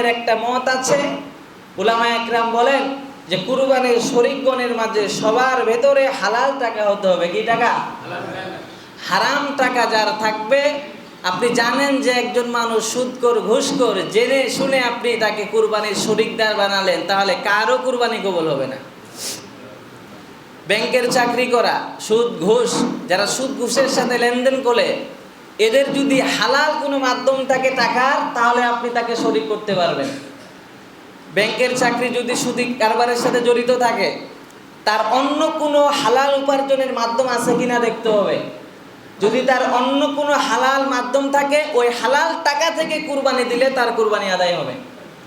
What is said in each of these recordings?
একরামের একটা মত আছে। উলামা একরাম বলেন যে, কুরবানির শরিকগণের মাঝে সবার ভেতরে হালাল টাকা হতে হবে। কি টাকা? হারাম টাকা যার থাকবে, আপনি জানেন যে একজন মানুষ সুদকর, ঘুষকর, জেনে শুনে আপনি তাকে কুরবানির শরিকদার বানালেন, তাহলে কারও কুরবানি কবল হবে না। ব্যাংকের চাকরি করা, সুদ, ঘুষ, যারা সুদ, ঘুষের সাথে লেনদেন করে এদের যদি হালাল কোনো মাধ্যম থাকে টাকার, তাহলে আপনি তাকে শরিক করতে পারবেন। ব্যাংকের চাকরি যদি সুদি কারবারের সাথে জড়িত থাকে, তার অন্য কোনো হালাল উপার্জনের মাধ্যম আছে কিনা দেখতে হবে। যদি তার অন্য কোনো হালাল মাধ্যম থাকে, ওই হালাল টাকা থেকে কুরবানি দিলে তার কুরবানি আদায় হবে।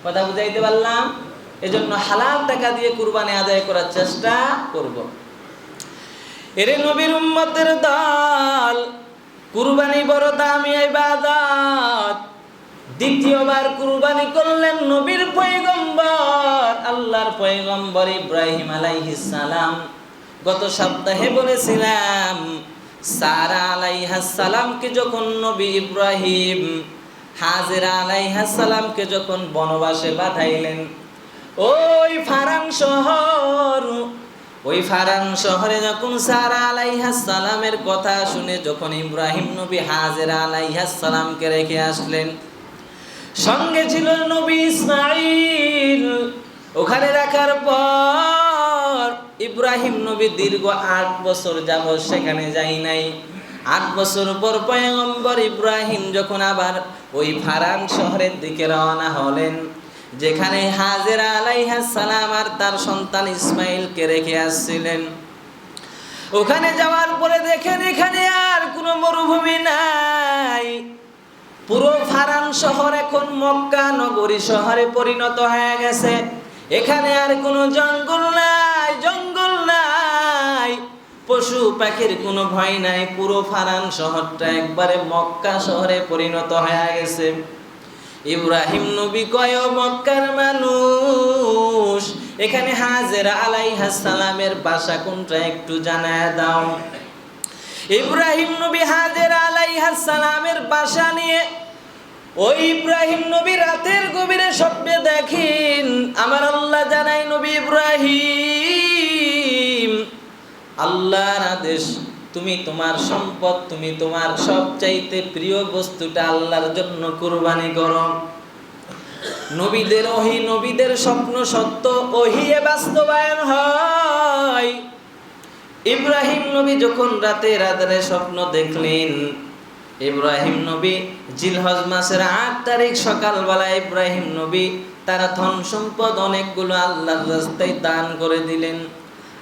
কথা বুঝাইতে পারলাম? এজন্য হালাল টাকা দিয়ে কুরবানি আদায় করার চেষ্টা করব। এরে নবীর উম্মতের দল কুরবানি বড় দামি ইবাদত দ্বিতীয়বার কুরবানি করলেন নবীর পয়গম্বর, আল্লাহর পয়গম্বর ইব্রাহিম আলাইহিস সালাম। গত সপ্তাহে বলেছিলাম, সারা আলাইহাস সালামকে যখন নবী ইব্রাহিম, হাজেরা আলাইহাস সালামকে যখন বনবাসে পাঠাইলেন, ওই ফারান শহর ওই ফারান শহরে যখন সারা আলাইহাস সালামের কথা শুনে, যখন ইব্রাহিম নবী হাজেরা আলাইহাস সালামকে রেখে আসলেন, সঙ্গে ছিল নবী ইসমাইল। ওখানে রাখার পর ইব্রাহিম নবী দীর্ঘ আট বছর যাব সেখানে যাই নাই। আট বছর পর পয়গম্বর ইব্রাহিম যখন আবার ওই ফারান শহরের দিকে রওনা হলেন যেখানে হাজেরা আলাইহাস সালাম আর তার সন্তান ইসমাইলকে রেখে আসছিলেন। ওখানে যাওয়ার পরে দেখেন এখানে আর কোনো মরুভূমি নাই। পুরো ফারান শহর এখন মক্কা নগরী শহরে পরিণত হয়ে গেছে। এখানে আর কোনো জঙ্গল নাই জঙ্গল নাই। পশু পাখির কোনো ভয় নাই, পুরো ফারান শহরটা একবারে মক্কা শহরে পরিণত হয়ে গেছে। ইব্রাহিম নবী কয়, "ও মক্কার মানুষ, এখানে হাজেরা সালামের বাসা কোনটা একটু জানায় দাও। ইব্রাহিম নবী হাজের সালামের বাসা নিয়ে ওই ইব্রাহিম নবী, রাতের গভীরে স্বপ্নে দেখেন, আমার আল্লাহ জানাই নবী ইব্রাহিম, আল্লাহর আদেশ তুমি তোমার সম্পদ, তুমি তোমার সবচাইতে প্রিয় বস্তুটা আল্লাহর জন্য কুরবানি করো। নবীদের ওহি, নবীদের স্বপ্ন সত্য, ওহিয়ে বাস্তবায়ন হয়। ইব্রাহিম নবী যখন রাতে রাতে স্বপ্ন দেখলেন, ইব্রাহিম নবী জিলহজ মাসের আট তারিখ সকালবেলা ইব্রাহিম নবী তারা ধন সম্পদ অনেকগুলো আল্লাহর রাস্তায় দান করে দিলেন।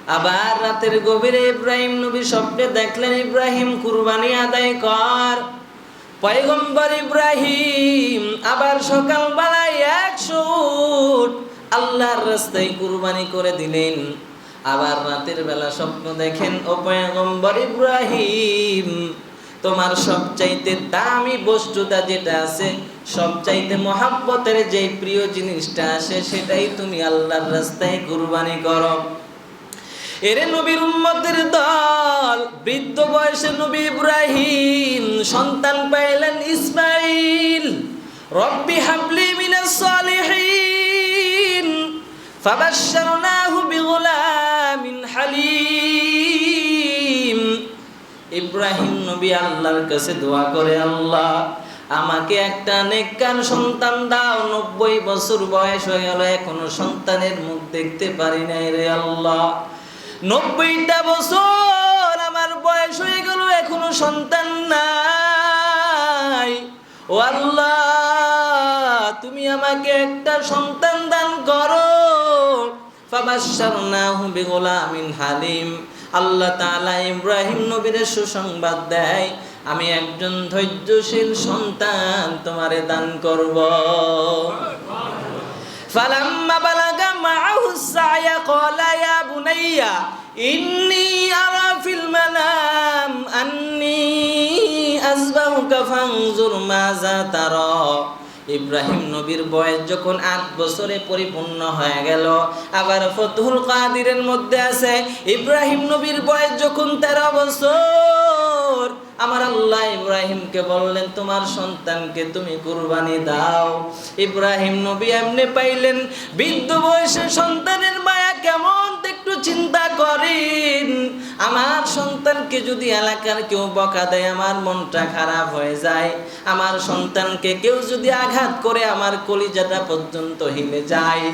আবার রাতের গভীরে ইব্রাহিম নবী স্বপ্নে দেখলেন, ইব্রাহিম, কুরবানি আদায় কর। পয়গম্বর ইব্রাহিম আবার সকালবেলায় একশো আল্লাহর রাস্তায় কুরবানি করে দিলেন। আবার রাতের বেলা স্বপ্ন দেখেন, ও পয়গম্বর ইব্রাহিম, তোমার সবচাইতে দামি বস্তুটা যেটা আছে, সবচাইতে মহাব্বতের যে প্রিয় জিনিসটা আছে, সেটাই তুমি আল্লাহর রাস্তায় কুরবানি করো। এরে নবীর উম্মতের দল, বৃদ্ধ বয়সে নবী ইব্রাহিম, সন্তান পাইলেন ইসমাইল। রব্বি হাবলি মিনাস সালিহিন, ফাবাশশারনাহু বিগুলামিন হালিম। ইব্রাহিম নবী আল্লাহর কাছে দোয়া করে, আল্লাহ, আমাকে একটা নেককার সন্তান দাও। নব্বই বছর বয়স হয়ে গেল, এখনও সন্তানের মুখ দেখতে পারি নাই রে আল্লাহ। নব্বইটা বছর আমার বয়স হয়ে গেল, এখনও সন্তান নাই। ও আল্লাহ, তুমি আমাকে একটা সন্তান দান করো। ফাবাশশারনাহু বিগুলামিন হালিম। আল্লাহ তাআলা ইব্রাহিম নবীর সুসংবাদ দেয়, আমি একজন ধৈর্যশীল সন্তান, তোমারে দান করব। فلما بلغ معه السعي قال يا بني إني أرى في المنام أني أذبحك فانظر ماذا ترى ইব্রাহিম নবীর বয়স যখন আট বছরে পরিপূর্ণ হয়ে গেল আবার ফতুল কাদিরের মধ্যে আছে ইব্রাহিম নবীর বয়স যখন তেরো বছর আমার আল্লাহ ইব্রাহিমকে বললেন, তোমার সন্তানকে তুমি কুরবানি দাও। ইব্রাহিম নবী এমনি পাইলেন, বৃদ্ধ বয়সে সন্তানের মায়া কেমন? একটু চিন্তা করেন। আমার সন্তানকে যদি এলাকার কেউ বকা দেয়, আমার মনটা খারাপ হয়ে যায়। আমার সন্তানকে কেউ যদি আঘাত করে, আমার কলিজাটা পর্যন্ত হিলে যায়।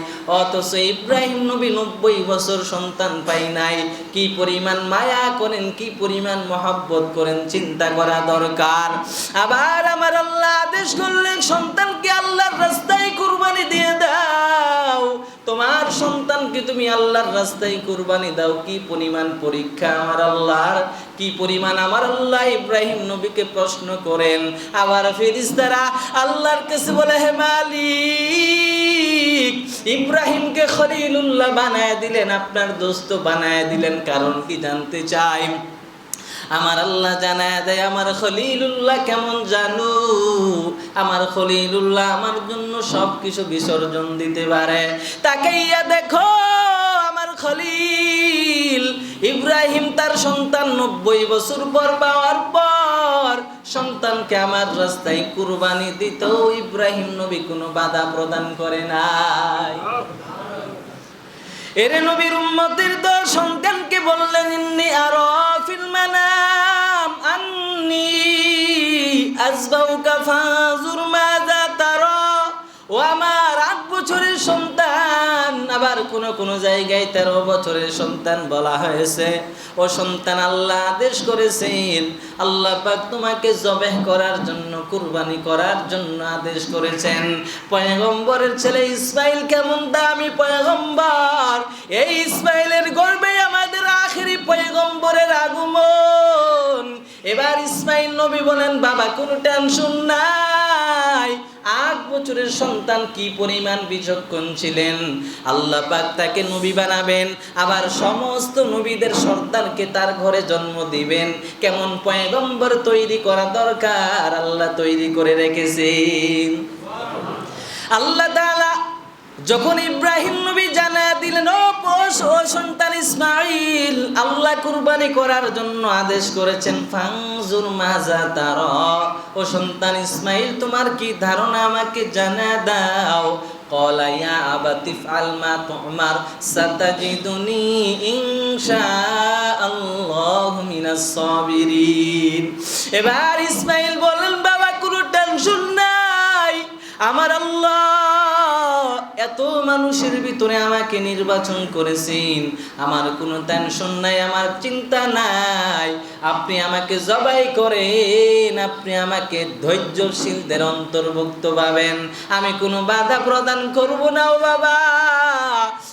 অথচ ইব্রাহিম নবী নব্বই বছর সন্তান পাই নাই। কি পরিমাণ মায়া করেন, কি পরিমাণ মহব্বত করেন, চিন্তা করা দরকার। আবার আমার আল্লাহ আদেশ করলেন সন্তানকে সন্তানকে তুমি আল্লাহর রাস্তায় কুরবানি দাও, কি পরিমাণ পরীক্ষা আমার আল্লাহর? কি পরিমাণ আমার আল্লাহ ইব্রাহিম নবীকে প্রশ্ন করেন? আবার ফেরিস্তারা আল্লাহর কাছে বলে, হে মালিক, ইব্রাহিমকে খলিলুল্লাহ বানায় দিলেন, আপনার দোস্ত বানায় দিলেন, কারণ কি জানতে চাই? আমার আল্লাহ জানায় দেয়, আমার খলিলুল্লাহ কেমন জানু? আমার খলিলুল্লাহ আমার জন্য সব কিছু বিসর্জন দিতে পারে। তাকে ইয়া দেখো খলিল। ইব্রাহিম তার সন্তান নব্বই বছর পর পাওয়ার পর সন্তানকে আমার রাস্তায় কুরবানি দিতেও ইব্রাহিম নবী কোনো বাধা প্রদান করে নাই। এরে নবীর উম্মতের দল সন্তানকে বললেন, ইন্নি আরও ফিল মানাম, আন্নি আজবাউকা ফাজুর মাযা তারা। ও আমার আট বছরের সন্তান আবার কোন কোন জায়গায় তেরো বছরের সন্তান বলা হয়েছে। ও সন্তান আল্লাহ আদেশ করেছেন, আল্লাহ পাক তোমাকে জবেহ করার জন্য, কুরবানি করার জন্য আদেশ করেছেন। পয়গম্বরের ছেলে ইসমাইল কেমন দামি পয়গম্বর। এই ইসমাইলের গর্বে আমাদের আখেরি পয়গম্বরের আগমন। এবার ইসমাইল নবী বলেন, বাবা, কোনো টেনশন নাই। আট বছরের সন্তান কি পরিমাণ বিচক্ষণ ছিলেন? আল্লাহ পাক তাকে নবী বানাবেন, আবার সমস্ত নবীদের সর্দারকে তার ঘরে জন্ম দিবেন। কেমন পয়গম্বর তৈরি করা দরকার, আল্লাহ তৈরি করে রেখেছেন। আল্লাহ যখন ইব্রাহিম নবী জানা দিলেন ও পোষ ও সন্তান ইসমাইল আল্লাহ কুরবানি করার জন্য আদেশ করেছেন ফাংজুর মাজা তার ও সন্তান ইসমাইল তোমার কি ধারণা আমাকে জানা দাও قال يا أبت افعل ما تؤمر ستجدني إن شاء الله من الصابرين এবার ইসমাইল বলেন বাবা কোনো টেনশন নাই আমার আল্লাহ এত মানুষের ভিতরে আমাকে নির্বাচন করেছেন। আমার কোনো টেনশন নাই আমার চিন্তা নাই। আপনি আমাকে জবাই করেন, আপনি আমাকে ধৈর্যশীলদের অন্তর্ভুক্ত পাবেন আমি কোনো বাধা প্রদান করব না, ও বাবা।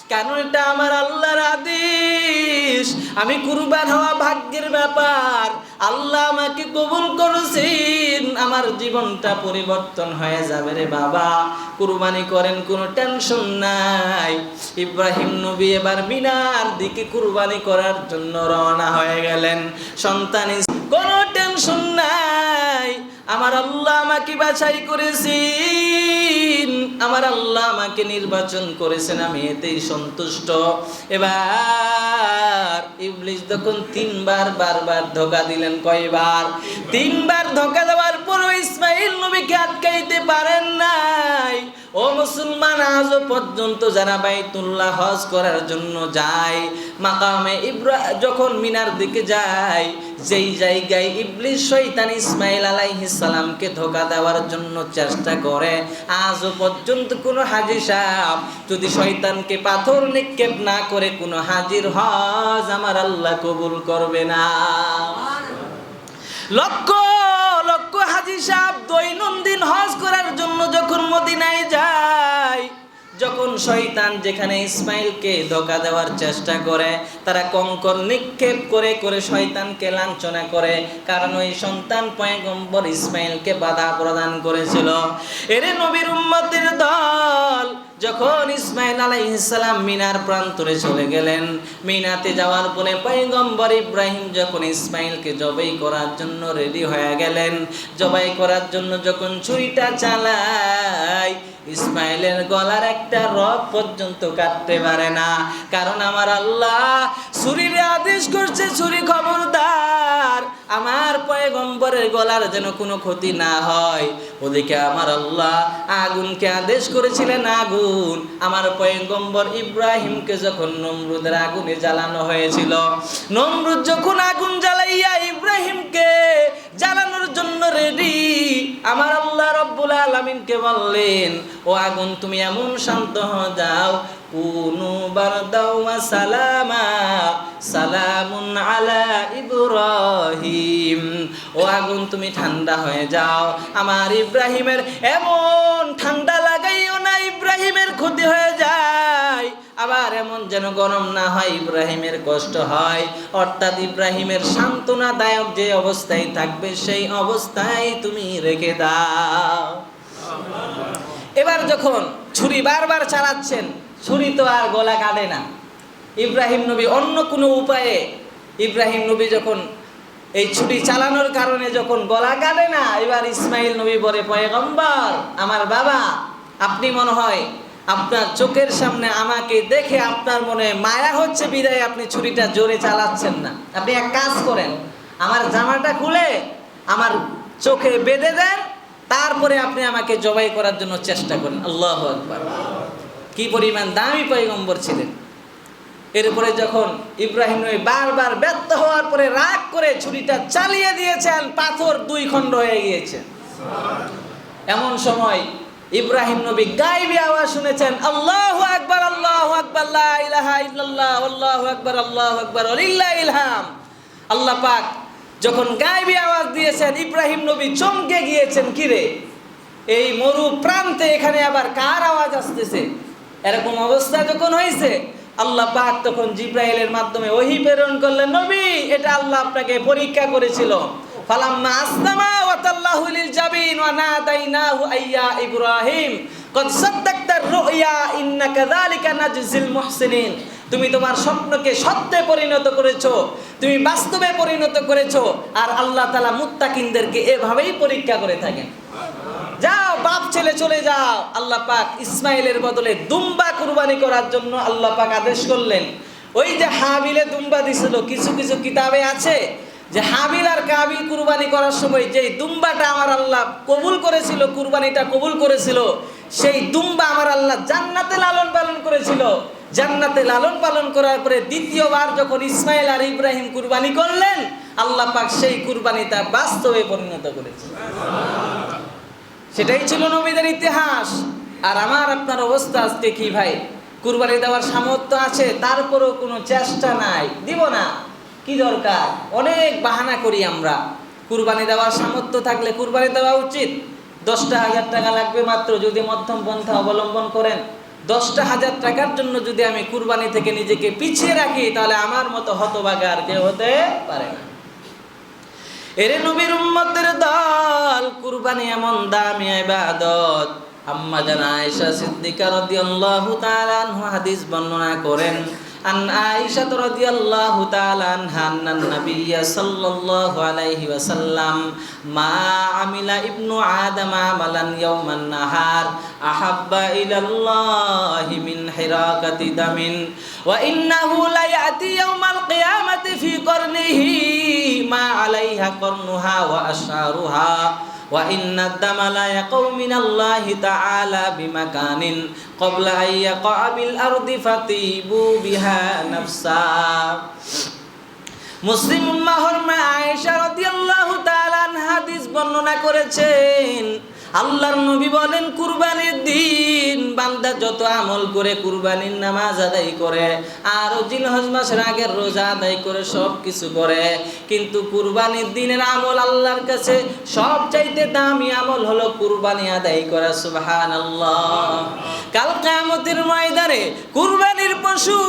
কারণ এটা আমার আল্লাহর আদেশ? আমি কুরবান হওয়া ভাগ্যের ব্যাপার। আল্লাহ আমাকে কবুল করেছেন। আমার জীবনটা পরিবর্তন হয়ে যাবে রে বাবা। কুরবানি করেন, কোনো টেনশন নাই। ইব্রাহিম নবী এবার মিনার দিকে কুরবানি করার জন্য রওনা হয়ে গেলেন। সন্তান কোনো টেনশন নাই। আমার আল্লাহ আমাকে বাছাই করেছেন। আমার আল্লাহ আমাকে নির্বাচন করেছেন, আমি এতেই সন্তুষ্ট। এবার ইবলিস তখন তিনবার, বারবার ধোকা দিলেন, কয়বার? তিনবার ধোকা দেওয়ার পরও ইসমাইল নবীকে আটকাইতে পারেন নাই। ও মুসলমান আজও পর্যন্ত যারা বাইতুল্লাহ হজ করার জন্য যায় মাকামে ইব্রা যখন মিনার দিকে যায় যেই জায়গায় ইবলিস শয়তান ইসমাইল আলাইহিস সালামকে ধোকা দেওয়ার জন্য চেষ্টা করে আজও পর্যন্ত কোনো হাজি সাহেব যদি শয়তানকে পাথর নিক্ষেপ না করে কোনো হাজির হজ আমার আল্লাহ কবুল করবে না। লক্ষ হাজি সাহেব দৈনন্দিন হজ করার জন্য যখন মদিনায় যায়, যখন শয়তান যেখানে ইসমাইলকে ধোকা দেওয়ার চেষ্টা করে, তারা কঙ্কর নিক্ষেপ করে করে শয়তানকে লাঞ্ছনা করে, কারণ ওই সন্তান পয়গম্বর ইসমাইলকে বাধা প্রদান করেছিল। এরে নবীর উম্মতের দল যখন ইসমাইল আলাইহিসসালাম মিনার প্রান্তরে চলে গেলেন, মিনাতে যাওয়ার পরে পয়গম্বর ইব্রাহিম যখন ইসমাইলকে জবাই করার জন্য রেডি হয়ে গেলেন, জবাই করার জন্য যখন ছুরিটা চালায়, ইসমাইলের গলার একটা রক পর্যন্ত কাটতে পারে না। কারণ আমার আল্লাহ ছুরির আদেশ করছে, ছুরি খবরদার। আমার পয়গম্বরের গলার যেন কোনো ক্ষতি না হয়। ওদিকে আমার আল্লাহ আগুনকে আদেশ করেছিলেন, আগুন। আমার পয়গম্বর ইব্রাহিমকে যখন নমরুদের আগুনে জ্বালানো হয়েছিল, নমরুদ যখন আগুন জ্বালাইয়া ইব্রাহিমকে জ্বালানোর জন্য রেডি আমার আল্লাহ রব্বুল আলমিনকে বললেন, ও আগুন, তুমি এমন শান্ত হয়ে যাও। কুনু বারদাও ওয়া সালামা সালামুন আলা ইব্রাহিম। ও আগুন, তুমি ঠান্ডা হয়ে যাও। আমার ইব্রাহিমের এমন ঠান্ডা লাগাইও না, ইব্রাহিমের ক্ষতি হয়ে যায়। আবার এমন যেন গরম না হয়, ইব্রাহিমের কষ্ট হয়। অর্থাৎ ইব্রাহিমের সান্ত্বনাদায়ক যে অবস্থায় থাকবে, সেই অবস্থায় তুমি রেখে দাও। এবার যখন ছুরি বারবার চালাচ্ছেন, ছুরি তো আর গলা কাটে না। ইব্রাহিম নবী অন্য কোনো উপায়ে ইব্রাহিম নবী যখন এই ছুটি চালানোর কারণে যখন গলা কাটে না, এবার ইসমাইল নবী বলে, পয়গম্বর, আমার বাবা, আপনি মনে হয় আপনার চোখের সামনে আমাকে দেখে আপনার মনে মায়া হচ্ছে, বিদায় আপনি ছুরিটা জোরে চালাচ্ছেন না। আপনি এক কাজ করেন, আমার জামাটা খুলে আমার চোখে বেঁধে দেন, তারপরে আপনি আমাকে জবাই করার জন্য চেষ্টা করেন। আল্লাহ আকবার। কি পরিমাণ দামি পয়গম্বর ছিলেন। এরপরে যখন ইব্রাহিম নবী বারবার ব্যর্থ হওয়ার পরে রাগ করে ছুরিটা চালিয়ে দিয়েছেন, পাথর দুই খণ্ড হয়ে গিয়েছে। এমন সময় ইব্রাহিম নবী গাইবি আওয়াজ শুনেছেন, আল্লাহু আকবার আল্লাহু আকবার, লা ইলাহা ইল্লাল্লাহ, আল্লাহু আকবার আল্লাহু আকবার, ওয়ালিল্লাহ ইলহাম আল্লাহ পাক যখন গাইবি আওয়াজ দিয়েছেন, ইব্রাহিম নবী চমকে গিয়েছেন কিরে এই মরু প্রান্তে এখানে আবার কার আওয়াজ আসতেছে? এরকম অবস্থা যখন হয়েছে আল্লাহ পাক তখন জিব্রাইলের মাধ্যমে ওহি প্রেরণ করলেন, নবী, এটা আল্লাহ আপনাকে পরীক্ষা করেছিল। ফালাম্মা আসলামা ওয়া তাল্লাহু লিল জাবিন ওয়া নাদাইনাহু আইয়া ইব্রাহিম। কদ সাদ্দাকতার রুয়া ইন্না কাযালিকা নাজজিল মুহসিনিন। তুমি তোমার স্বপ্নকে সত্যে পরিণত করেছ, তুমি বাস্তবে পরিণত করেছ, আর আল্লাহ তাআলা মুত্তাকিনদেরকে এভাবেই পরীক্ষা করে থাকেন। বাপ ছেলে চলে যাও। আল্লাহ পাক ইসমাইলের বদলে দুম্বা কুরবানি করার জন্য আল্লাহ পাক আদেশ করলেন। ওই যে হাবিলে দুম্বা দিছিল, কিছু কিছু কিতাবে আছে যে হাবিল আর কাবিল কুরবানি করার সময় যেই দুম্বাটা আমার আল্লাহ কবুল করেছিল, কুরবানিটা কবুল করেছিল, সেই দুম্বা আমার আল্লাহ জান্নাতে লালন পালন করেছিল। জান্নাতে লালন পালন করার পরে দ্বিতীয়বার যখন ইসমাইল আর ইব্রাহিম কুরবানি করলেন, আল্লাহ পাক সেই কুরবানিটা বাস্তবে পরিণত করেছে। সেটাই ছিল নবীদের ইতিহাস। আর আমার, আপনার অবস্থা আজকে কি ভাই? কুরবানি দেওয়ার সামর্থ্য আছে, তারপরেও কোনো চেষ্টা নাই। দিব না। কি দরকার? অনেক বাহানা করি আমরা। কুরবানি দেওয়ার সামর্থ্য থাকলে কুরবানি দেওয়া উচিত। দশটা হাজার টাকা লাগবে মাত্র যদি মধ্যম পন্থা অবলম্বন করেন। দশটা হাজার টাকার জন্য যদি আমি কুরবানি থেকে নিজেকে পিছিয়ে রাখি, তাহলে আমার মতো হতবাগা আর কেউ হতে পারে না। এরে নবীর উম্মতের দল, কুরবানি এমন দামি ইবাদত। আম্মা জানা আয়েশা সিদ্দিকা রাদিয়াল্লাহু তাআলা আনহা হাদিস বর্ণনা করেন আন আয়েশা রাদিয়াল্লাহু তাআলা আনহা নাবিয়্য সাল্লাল্লাহু আলাইহি ওয়াসাল্লাম মা আমিলা ইবনু আদম আমালান ইয়াওমান নাহার আহাব্বা ইলাল্লাহি মিন হিরাকাতি দামিন ওয়া ইন্নাহু লা ইয়াতি ইয়াওমাল কিয়ামাতি ফি করনিহি মা আলাইহা করনুহা ওয়া আশারুহা وإن الدم لا يقع من الله تعالى بمكان قبل أن يقع بالأرض فطيبوا بها نفسا মুসলিম উম্মাহর মা আয়েশা রাদিয়াল্লাহু তাআলা হাদিস বর্ণনা করেছেন আল্লাহর নবী বলেন, কুরবানির দিন বান্দা যত আমল করে কুরবানির নামাজ আদায় করে আর জিলহজ মাসের আগের রোজা আদায় করে সব কিছু করে। কিন্তু কুরবানির দিনের আমল আল্লাহর কাছে সব চাইতে দামি আমল হলো কুরবানি আদায় করা সুবহান কাল কিয়ামতের ময়দানে কুরবানির পশু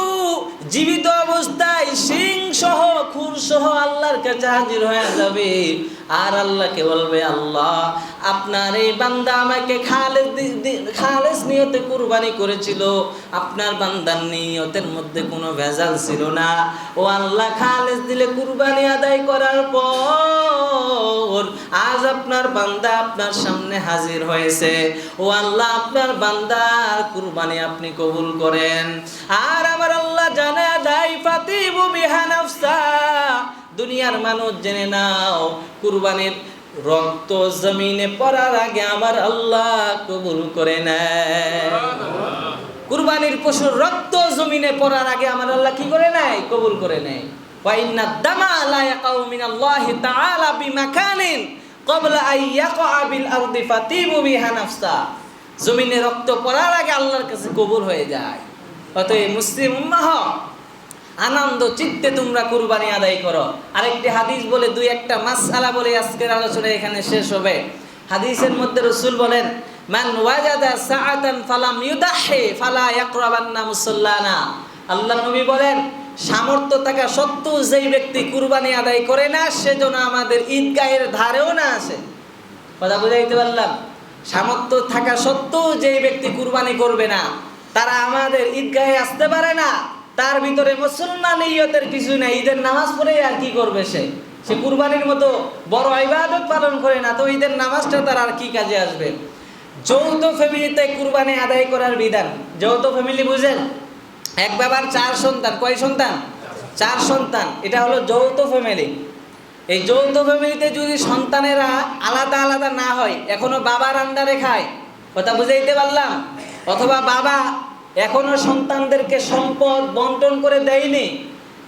জীবিত অবস্থায় সিং সহ, খুর সহ আল্লাহর কাছে হাজির হয়ে যাবে। আর আল্লাহকে বলবে, আল্লাহ, আপনার এই বান্দা আমাকে খালেস খালেস নিয়তে কুরবানি করেছিল। আপনার বান্দার নিয়তের মধ্যে কোনো ভেজাল ছিল না। ও আল্লাহ খালেস দিলে কুরবানি আদায় করার পর আজ আপনার বান্দা আপনার সামনে হাজির হয়েছে। ও আল্লাহ, আপনার বান্দার কুরবানি আপনি কবুল করেন। আর আমার আল্লাহ জানা দাই ফাতিবু বিহা নাফসা। দুনিয়ার মানুষ জেনে নাও, কুরবানির রক্ত জমিনে পড়ার আগে আমার আল্লাহ কবুল করে নেয়। কুরবানির পশুর রক্ত জমিনে পড়ার আগে আমার আল্লাহ কি করে নেয়? কবুল করে নেয়। নাফসা। জমিনে রক্ত পড়ার আগে আল্লাহর কাছে কবুল হয়ে যায়। অতএব মুসলিম উম্মাহ আনন্দ, চিত্তে তোমরা কুরবানি আদায় করো। আরেকটি হাদিস বলে, দুই একটা মাসআলা বলে আজকের আলোচনা এখানে শেষ হবে। হাদিসের মধ্যে রসুল বলেন, মান ওয়াজাদা সাআতান ফালাম ইউদাহি ফালা ইয়াকরাবান্না মুসাল্লানা। আল্লাহ নবী বলেন, সামর্থ্য থাকা সত্ত্বেও যেই ব্যক্তি কুরবানি আদায় করে না সেজন্য আমাদের ঈদগাহের ধারেও না আসে। কথা বুঝাইতে পারলাম? সামর্থ্য থাকা সত্ত্বেও যেই ব্যক্তি কুরবানি করবে না, তারা আমাদের ঈদগাহে আসতে পারে না। তার ভিতরে মুসলমান ইয়তের কিছু নেই, ঈদের নামাজ পড়ে আর কি করবে সে? সে কুরবানির মতো বড় ইবাদত পালন করে না, তো ঈদের নামাজটা তার আর কি কাজে আসবে? যৌথ ফ্যামিলিতে কুরবানি আদায় করার বিধান। যৌথ ফ্যামিলি বুঝেন? এক বাবার চার সন্তান, কয় সন্তান? চার সন্তান, এটা হলো যৌথ ফ্যামিলি। এই যৌথ ফ্যামিলিতে যদি সন্তানেরা আলাদা আলাদা না হয়, এখনও বাবার আন্ডারে খায়, কথা বুঝাইতে পারলাম? অথবা বাবা এখনও সন্তানদেরকে সম্পদ বন্টন করে দেয়নি।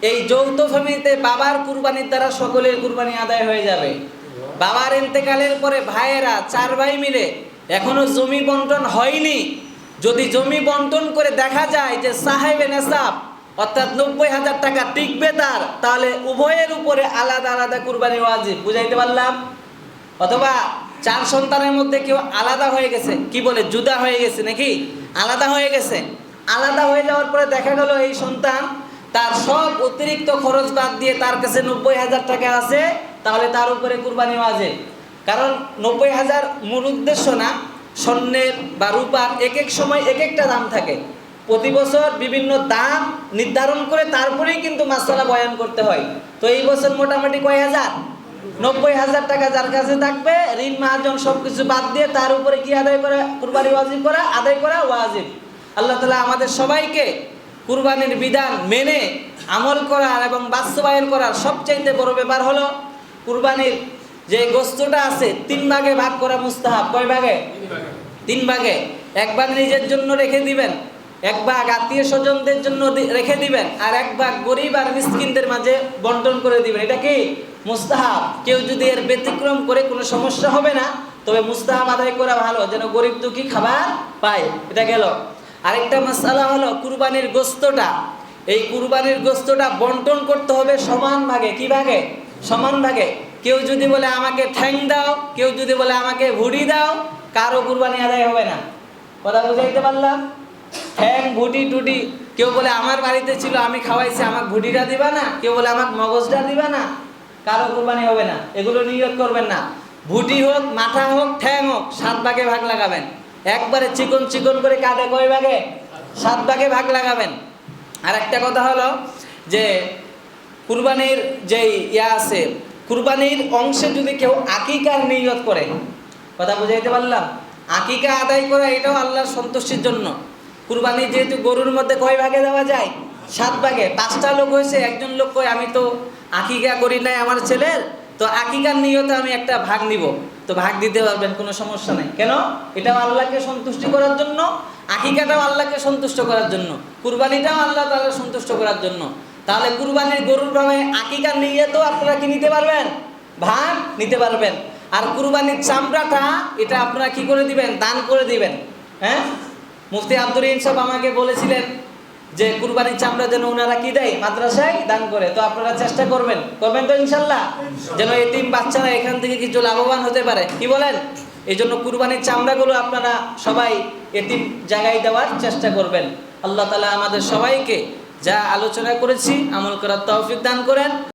এই যৌথ ফ্যামিলিতে বাবার কুরবানির দ্বারা সকলের কুরবানি আদায় হয়ে যাবে। বাবার ইন্তেকালের পরে ভাইয়েরা, চার ভাই মিলে এখনও জমি বন্টন হয়নি। যদি জমি বন্টন করে দেখা যায় যে সাহেবে নেসাব অর্থাৎ নব্বই হাজার টাকা টিকবে তার, তাহলে উভয়ের উপরে আলাদা আলাদা কুরবানি ওয়াজিব, বুঝাইতে পারলাম? অথবা চার সন্তানের মধ্যে কেউ আলাদা হয়ে গেছে? কি বলে, জুদা হয়ে গেছে নাকি? আলাদা হয়ে গেছে। আলাদা হয়ে যাওয়ার পরে দেখা গেল এই সন্তান তার সব অতিরিক্ত খরচ বাদ দিয়ে তার কাছে নব্বই হাজার টাকা আছে, তাহলে তার উপরে কুরবানি আছে। কারণ নব্বই হাজার মূল উদ্দেশ্য না, স্বর্ণের বা রূপার এক এক সময় এক একটা দাম থাকে। প্রতি বছর বিভিন্ন দাম নির্ধারণ করে তারপরেই কিন্তু মাসালা বয়ান করতে হয়। তো এই বছর মোটামুটি কয় হাজার? নব্বই হাজার টাকা যার কাছে থাকবে ঋণ মাহাজন সব কিছু বাদ দিয়ে তার উপরে কি আদায় করা কুরবানি ওয়াজিব করা আদায় করা ওয়াজিব। আল্লাহ তালা আমাদের সবাইকে কুরবানির বিধান মেনে আমল করার এবং বাস্তবায়ন করার সবচাইতে বড় ব্যাপার হলো কুরবানির যে গোস্তটা আছে তিন ভাগে ভাগ করা মুস্তাহাব। কয় ভাগে? তিন ভাগে। এক ভাগ। নিজের জন্য রেখে দিবেন এক ভাগ আত্মীয় স্বজনদের জন্য রেখে দিবেন আর এক ভাগ গরিব আর মিসকিনদের মাঝে বন্টন করে দিবেন। এটা কি? মুস্তাহাব। কেউ যদি এর ব্যতিক্রম করে কোনো সমস্যা হবে না, তবে মুস্তাহাব আদায় করা ভালো, যেন গরিব দুঃখী খাবার পায়। এটা গেল। আরেকটা মশালা হলো কুরবানির গোস্তটা। এই কুরবানির গোস্তটা বন্টন করতে হবে সমান ভাগে। কি ভাগে? সমান ভাগে। কেউ যদি বলে আমাকে ঠ্যাং দাও, কেউ যদি বলে আমাকে ভুড়ি দাও, কারও কুরবানি আদায় হবে না। কথা বুঝাইতে পারলাম? ঠ্যাং ভুটি টুটি কেউ বলে আমার বাড়িতে ছিল, আমি খাওয়াইছি, আমাকে ভুটিটা দিবা না। কেউ বলে আমাকে মগজটা দিবা না। কারও কুরবানি হবে না। এগুলো নিয়োগ করবেন না। ভুটি হোক, মাথা হোক, ঠ্যাং হোক, সাত ভাগে ভাগ লাগাবেন। একবারে চিকন চিকন করে কাঁধে কয় ভাগে? সাত ভাগে ভাগ লাগাবেন। আর একটা কথা হলো যে, কুরবানির যে ইয়া আছে, কুরবানির অংশে যদি কেউ আকিকার নিয়ত করে, কথা বুঝাইতে পারলাম? আকিকা আদায় করা এটাও আল্লাহর সন্তুষ্টির জন্য। কুরবানি যেহেতু গরুর মধ্যে কয় ভাগে দেওয়া যায়? সাত ভাগে। পাঁচটা লোক হয়েছে, একজন লোক কয়, আমি তো আকিকা করি নাই আমার ছেলের, তো আকিকার নিয়তে আমি একটা ভাগ নিব। তো ভাগ দিতে পারবেন, কোনো সমস্যা নাই। কেন? এটাও আল্লাহকে সন্তুষ্টি করার জন্য, আকিকাটাও আল্লাহকে সন্তুষ্ট করার জন্য, কুরবানিটাও আল্লাহ তাআলা সন্তুষ্ট করার জন্য। তাহলে কুরবানির গরুর ভাবে আকিকার নিয়তেও আপনারা কি নিতে পারবেন? ভাগ নিতে পারবেন। আর কুরবানির চামড়াটা, এটা আপনারা কি করে দিবেন? দান করে দিবেন। হ্যাঁ? মুফতি রহিম সাহেব আমাকে বলেছিলেন যে কুরবানির চামড়া যেন ওনারা কি দেয়? মাদ্রাসায় দান করে। তো আপনারা চেষ্টা করবেন। করবেন তো ইনশাল্লাহ? যেন এতিম বাচ্চারা এখান থেকে কিছু লাভবান হতে পারে। কি বলেন? এই জন্য কুরবানির চামড়াগুলো আপনারা সবাই এতিম জায়গায় দেওয়ার চেষ্টা করবেন। আল্লাহ তালা আমাদের সবাইকে যা আলোচনা করেছি আমল করার তৌফিক দান করেন।